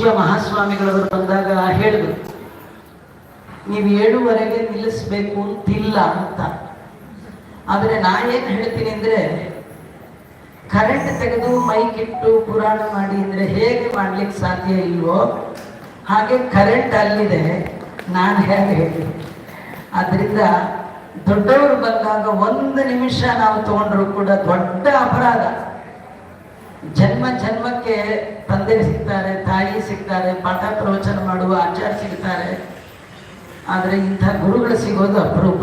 ಪೂಜ್ಯ ಮಹಾಸ್ವಾಮಿಗಳವರು ಬಂದಾಗ ಹೇಳಿದ್ರು, ನೀವು ಏಳುವರೆಗೆ ನಿಲ್ಲಿಸ್ಬೇಕು ಅಂತಿಲ್ಲ ಅಂತ. ಆದರೆ ನಾ ಏನು ಹೇಳ್ತೀನಿ ಅಂದ್ರೆ ಕರೆಂಟ್ ತೆಗೆದು ಮೈಕ್ ಇಟ್ಟು ಪುರಾಣ ಮಾಡಿ ಅಂದ್ರೆ ಹೇಗೆ ಮಾಡ್ಲಿಕ್ಕೆ ಸಾಧ್ಯ ಇಲ್ವೋ, ಹಾಗೆ ಕರೆಂಟ್ ಅಲ್ಲಿದೆ, ನಾನು ಹೇಗೆ ಹೇಳಿ ಆದ್ದರಿಂದ ದೊಡ್ಡವರು ಬಂದಾಗ ಒಂದು ನಿಮಿಷ ನಾವು ತಗೊಂಡ್ರು ಕೂಡ ದೊಡ್ಡ ಅಪರಾಧ. ಜನ್ಮ ಜನ್ಮಕ್ಕೆ ತಂದೆ ಸಿಗ್ತಾರೆ, ತಾಯಿ ಸಿಗ್ತಾರೆ, ಪಾಠ ಪ್ರವಚನ ಮಾಡುವ ಆಚಾರ ಸಿಗ್ತಾರೆ. ಆದರೆ ಇಂಥ ಗುರುಗಳು ಸಿಗೋದು ಅಪರೂಪ.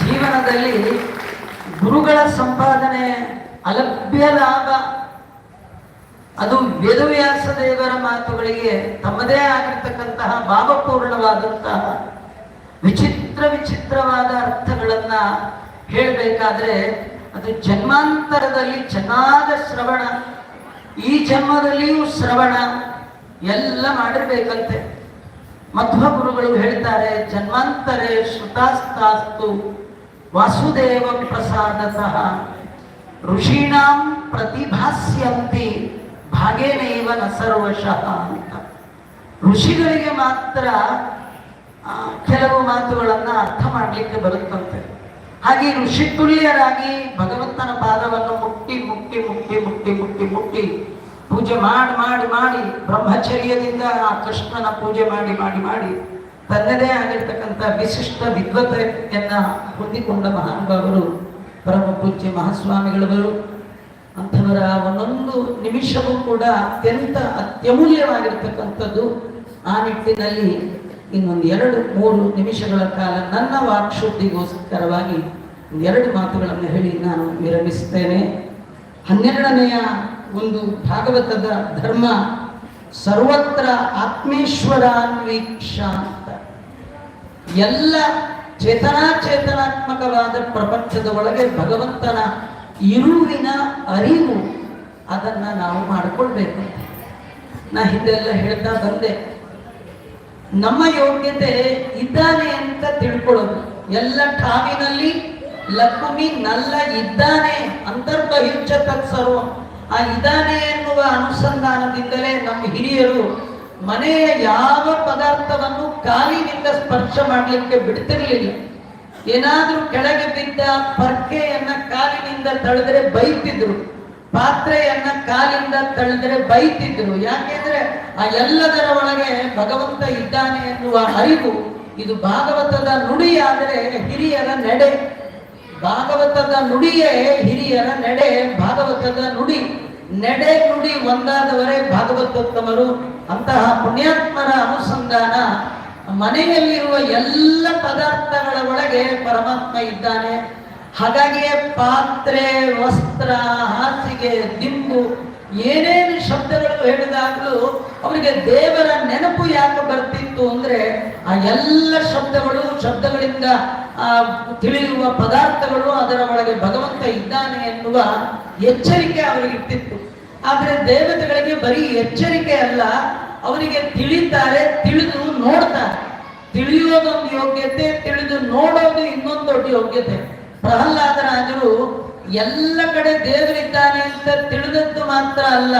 ಜೀವನದಲ್ಲಿ ಗುರುಗಳ ಸಂಪಾದನೆ ಅಲಭ್ಯ ಲಾಭ. ಅದು ವೇದವ್ಯಾಸ ದೇವರ ಮಾತುಗಳಿಗೆ ತಮ್ಮದೇ ಆಗಿರ್ತಕ್ಕಂತಹ ಭಾವಪೂರ್ಣವಾದಂತಹ ವಿಚಿತ್ರ ವಿಚಿತ್ರವಾದ ಅರ್ಥಗಳನ್ನ ಹೇಳಬೇಕಾದ್ರೆ ಅದು ಜನ್ಮಾಂತರದಲ್ಲಿ ಚೆನ್ನಾದ ಶ್ರವಣ, ಈ ಜನ್ಮದಲ್ಲಿಯೂ ಶ್ರವಣ ಎಲ್ಲ ಮಾಡಿರ್ಬೇಕಂತೆ. ಮಧ್ವ ಗುರುಗಳು ಹೇಳ್ತಾರೆ, ಜನ್ಮಾಂತರೇ ಶ್ರುತಾಸ್ತಾಸ್ತು ವಾಸುದೇವ ಸಹ ಋಷೀಣಾಂ ಪ್ರತಿಭಾಸ್ಯಂತಿ ಭಾಗೇನೈವ ನ ಸರ್ವಶಃ ಅಂತ. ಋಷಿಗಳಿಗೆ ಮಾತ್ರ ಕೆಲವು ಮಾತುಗಳನ್ನು ಅರ್ಥ ಮಾಡಲಿಕ್ಕೆ ಬರುತ್ತಂತೆ. ಹಾಗೆ ಋಷಿ ತುಲ್ಯರಾಗಿ ಭಗವಂತನ ಪಾದವನ್ನು ಮುಟ್ಟಿ ಮುಟ್ಟಿ ಮುಟ್ಟಿ ಮುಟ್ಟಿ ಮುಟ್ಟಿ ಮುಟ್ಟಿ ಪೂಜೆ ಮಾಡಿ ಮಾಡಿ ಮಾಡಿ ಬ್ರಹ್ಮಚರ್ಯದಿಂದ ಆ ಕೃಷ್ಣನ ಪೂಜೆ ಮಾಡಿ ಮಾಡಿ ಮಾಡಿ ತನ್ನದೇ ಆಗಿರ್ತಕ್ಕಂಥ ವಿಶಿಷ್ಟ ವಿದ್ವತ್ತೆಯನ್ನ ಹೊಂದಿಕೊಂಡ ಮಹಾನುಭಾವರು ಪರಮ ಪೂಜ್ಯ ಮಹಾಸ್ವಾಮಿಗಳವರು. ಅಂಥವರ ಒಂದೊಂದು ನಿಮಿಷವೂ ಕೂಡ ಅತ್ಯಂತ ಅತ್ಯಮೂಲ್ಯವಾಗಿರ್ತಕ್ಕಂಥದ್ದು ಆ ನಿಟ್ಟಿನಲ್ಲಿ ಇನ್ನೊಂದು ಎರಡು, ಮೂರು ನಿಮಿಷಗಳ ಕಾಲ ನನ್ನ ವಾಕ್ಶುದ್ಧಿಗೋಸ್ಕರವಾಗಿ ಎರಡು ಮಾತುಗಳನ್ನು ಹೇಳಿ ನಾನು ವಿರಮಿಸುತ್ತೇನೆ. ಹನ್ನೆರಡನೆಯ ಒಂದು ಭಾಗವತದ ಧರ್ಮ, ಸರ್ವತ್ರ ಆತ್ಮೇಶ್ವರಾನ್ವೀಕ್ಷ ಅಂತ. ಎಲ್ಲ ಚೇತನಾಚೇತನಾತ್ಮಕವಾದ ಪ್ರಪಂಚದ ಒಳಗೆ ಭಗವಂತನ ಇರುವಿನ ಅರಿವು, ಅದನ್ನು ನಾವು ಮಾಡಿಕೊಳ್ಬೇಕು ನಾ ಹಿಂದೆಲ್ಲ ಹೇಳ್ತಾ ಬಂದೆ. ನಮ್ಮ ಯೋಗ್ಯತೆ ಇದ್ದಾನೆ ಅಂತ ತಿಳ್ಕೊಳ್ಳೋದು. ಎಲ್ಲ ಠಾವಿನಲ್ಲಿ ಲಕ್ಷ್ಮಿ ನಲ್ಲ ಇದ್ದಾನೆ ಅಂತರ್ಬಹಿರ್ಚ ತತ್ಸರ್ವ ಆ ಇದ್ದಾನೆ ಎನ್ನುವ ಅನುಸಂಧಾನದಿಂದಲೇ ನಮ್ಮ ಹಿರಿಯರು ಮನೆಯ ಯಾವ ಪದಾರ್ಥವನ್ನು ಕಾಲಿನಿಂದ ಸ್ಪರ್ಶ ಮಾಡಲಿಕ್ಕೆ ಬಿಡ್ತಿರ್ಲಿಲ್ಲ. ಏನಾದ್ರೂ ಕೆಳಗೆ ಬಿದ್ದ ಪರ್ಕೆಯನ್ನ ಕಾಲಿನಿಂದ ತಳೆದ್ರೆ ಬೈತಿದ್ರು. ಪಾತ್ರೆಯನ್ನ ಕಾಲಿಂದ ತಳೆದ್ರೆ ಬೈತಿದ್ರು. ಯಾಕೆಂದ್ರೆ ಆ ಎಲ್ಲದರ ಒಳಗೆ ಭಗವಂತ ಇದ್ದಾನೆ ಎನ್ನುವ ಅರಿವು ಇದು ಭಾಗವತದ ನುಡಿಯಾದರೆ ಹಿರಿಯರ ನಡೆ. ಭಾಗವತದ ನುಡಿಯೇ ಹಿರಿಯರ ನಡೆ. ಭಾಗವತದ ನುಡಿ, ನಡೆ ನುಡಿ ಒಂದಾದವರೇ ಭಾಗವತೋತ್ತಮರು. ಅಂತಹ ಪುಣ್ಯಾತ್ಮರ ಅನುಸಂಧಾನ ಮನೆಯಲ್ಲಿರುವ ಎಲ್ಲ ಪದಾರ್ಥಗಳ ಒಳಗೆ ಪರಮಾತ್ಮ ಇದ್ದಾನೆ. ಹಾಗಾಗಿಯೇ ಪಾತ್ರೆ, ವಸ್ತ್ರ, ಹಾಸಿಗೆ, ದಿಂಬು, ಏನೇನು ಶಬ್ದಗಳು ಹೇಳಿದಾಗಲೂ ಅವರಿಗೆ ದೇವರ ನೆನಪು ಯಾಕೆ ಬರ್ತಿತ್ತು ಅಂದ್ರೆ ಆ ಎಲ್ಲ ಶಬ್ದಗಳು, ಶಬ್ದಗಳಿಂದ, ಆ, ತಿಳಿಯುವ ಪದಾರ್ಥಗಳು ಅದರ ಒಳಗೆ ಭಗವಂತ ಇದ್ದಾನೆ ಎನ್ನುವ ಎಚ್ಚರಿಕೆ ಅವರಿಗೆ ಇಟ್ಟಿತ್ತು. ಆದರೆ ದೇವತೆಗಳಿಗೆ ಬರೀ ಎಚ್ಚರಿಕೆ ಅಲ್ಲ, ಅವರಿಗೆ ತಿಳಿತಾರೆ, ತಿಳಿದು ನೋಡ್ತಾರೆ. ತಿಳಿಯೋದೊಂದು ಯೋಗ್ಯತೆ, ತಿಳಿದು ನೋಡೋದು ಇನ್ನೊಂದು ದೊಡ್ಡ ಯೋಗ್ಯತೆ. ಪ್ರಹ್ಲಾದರಾಜರು ಎಲ್ಲ ಕಡೆ ದೇವರಿದ್ದಾನೆ ಅಂತ ತಿಳಿದದ್ದು ಮಾತ್ರ ಅಲ್ಲ.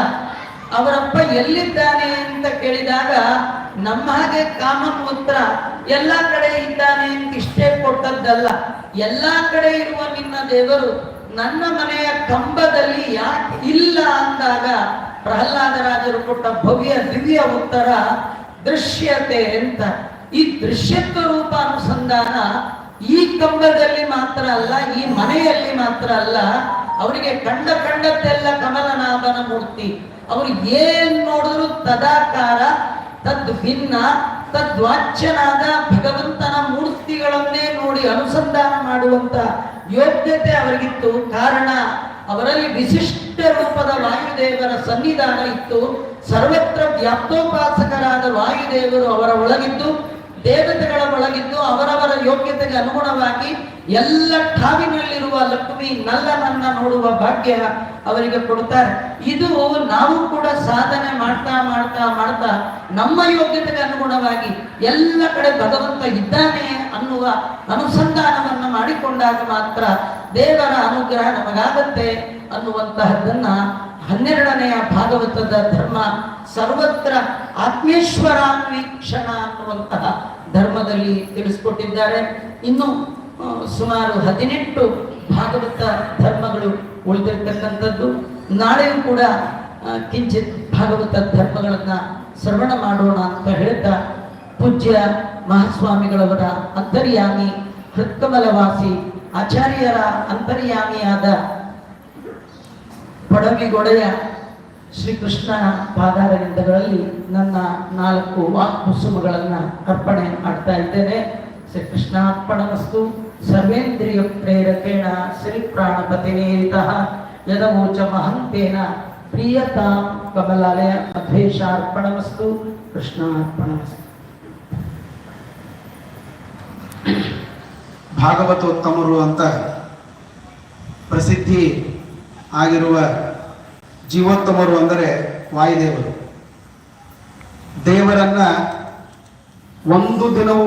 ಅವರಪ್ಪ ಎಲ್ಲಿದ್ದಾನೆ ಅಂತ ಕೇಳಿದಾಗ, ನಮ್ಮ ಹಾಗೆ ಕಾಮನ್ ಉತ್ತರ ಎಲ್ಲಾ ಕಡೆ ಇದ್ದಾನೆ ಅಂತ ಇಷ್ಟೇ ಕೊಟ್ಟದ್ದಲ್ಲ. ಎಲ್ಲಾ ಕಡೆ ಇರುವ ನಿನ್ನ ದೇವರು ನನ್ನ ಮನೆಯ ಕಂಬದಲ್ಲಿ ಯಾಕೆ ಇಲ್ಲ ಅಂದಾಗ ಪ್ರಹ್ಲಾದರಾಜರು ಕೊಟ್ಟ ಭವ್ಯ ದಿವ್ಯ ಉತ್ತರ ದೃಶ್ಯತೆ ಅಂತ. ಈ ದೃಶ್ಯತ್ವ ರೂಪ ಅನುಸಂಧಾನ ಈ ಕಂಬದಲ್ಲಿ ಮಾತ್ರ ಅಲ್ಲ, ಈ ಮನೆಯಲ್ಲಿ ಮಾತ್ರ ಅಲ್ಲ, ಅವರಿಗೆ ಕಂಡ ಕಂಡದ್ದೆಲ್ಲ ಕಮಲನಾಭನ ಮೂರ್ತಿ. ಅವರು ಏನ್ ನೋಡಿದ್ರು ತದಾಕಾರ, ತದ್ ಭಿನ್ನ ತದ್ವಾಚ್ಯನಾದ ಭಗವಂತನ ಮೂರ್ತಿಗಳನ್ನೇ ನೋಡಿ ಅನುಸಂಧಾನ ಮಾಡುವಂತ ಯೋಗ್ಯತೆ ಅವರಿಗಿತ್ತು. ಕಾರಣ, ಅವರಲ್ಲಿ ವಿಶಿಷ್ಟ ರೂಪದ ವಾಯುದೇವರ ಸನ್ನಿಧಾನ ಇತ್ತು. ಸರ್ವತ್ರ ವ್ಯಾಪ್ತೋಪಾಸಕರಾದ ವಾಯುದೇವರು ಅವರ ಒಳಗಿದ್ದು, ದೇವತೆಗಳ ಯೋಗ್ಯತೆಗೆ ಅನುಗುಣವಾಗಿ ಎಲ್ಲ ಠಾವಿನಲ್ಲಿರುವ ಲಕ್ಷ್ಮಿ ನಲ್ಲನನ್ನ ನೋಡುವ ಭಾಗ್ಯ ಅವರಿಗೆ ಕೊಡ್ತಾರೆ ಇದು ನಾವು ಕೂಡ ಸಾಧನೆ ಮಾಡ್ತಾ ಮಾಡ್ತಾ ಮಾಡ್ತಾ ನಮ್ಮ ಯೋಗ್ಯತೆಗೆ ಅನುಗುಣವಾಗಿ ಎಲ್ಲ ಕಡೆ ಭಗವಂತ ಇದ್ದಾನೆ ಅನ್ನುವ ಅನುಸಂಧಾನವನ್ನು ಮಾಡಿಕೊಂಡಾಗ ಮಾತ್ರ ದೇವರ ಅನುಗ್ರಹ ನಮಗಾಗತ್ತೆ ಅನ್ನುವಂತಹದ್ದನ್ನ ಹನ್ನೆರಡನೆಯ ಭಾಗವತದ ಧರ್ಮ ಸರ್ವತ್ರ ಆತ್ಮೇಶ್ವರಾನ್ವೀಕ್ಷಣ ಅನ್ನುವಂತಹ ಧರ್ಮದಲ್ಲಿ ತಿಳಿಸ್ಕೊಟ್ಟಿದ್ದಾರೆ. ಇನ್ನು ಸುಮಾರು ಹದಿನೆಂಟು ಭಾಗವತ ಧರ್ಮಗಳು ಉಳಿದಿರ್ತಕ್ಕಂಥದ್ದು. ನಾಳೆಯೂ ಕೂಡ ಕಿಂಚಿತ್ ಭಾಗವತ ಧರ್ಮಗಳನ್ನ ಶ್ರವಣ ಮಾಡೋಣ ಅಂತ ಹೇಳ್ತಾ ಪೂಜ್ಯ ಮಹಾಸ್ವಾಮಿಗಳವರ ಅಂತರ್ಯಾಮಿ ಹೃತ್ಕಮಲವಾಸಿ ಆಚಾರ್ಯರ ಅಂತರ್ಯಾಮಿಯಾದ ಪಡವಿಗೊಡೆಯ ಶ್ರೀಕೃಷ್ಣನ ಪಾದಾರವಿಂದಗಳಲ್ಲಿ ನನ್ನ ನಾಲ್ಕು ವಾಕ್ಕುಸುಮಗಳನ್ನ ಅರ್ಪಣೆ ಮಾಡ್ತಾ ಇದ್ದೇನೆ. ಶ್ರೀಕೃಷ್ಣಾರ್ಪಣಮಸ್ತು ಸರ್ವೇಂದ್ರಿಯ ಪ್ರೇರಕೇಣ ಶ್ರೀ ಪ್ರಾಣಪತಿನೇರಿತಃ ಯದಮೋಚ ಮಹಂತೇನ ಪ್ರಿಯತಾಂ ಕಮಲಾಲಯ ಮಧ್ವೇಶಾರ್ಪಣಮಸ್ತು ಕೃಷ್ಣಾರ್ಪಣಮಸ್ತು. ಭಾಗವತೋತ್ತಮರು ಅಂತ ಪ್ರಸಿದ್ಧಿ ಆಗಿರುವ ಜೀವೋತ್ತಮರು ಅಂದರೆ ವಾಯುದೇವರು. ದೇವರನ್ನ ಒಂದು ದಿನವೂ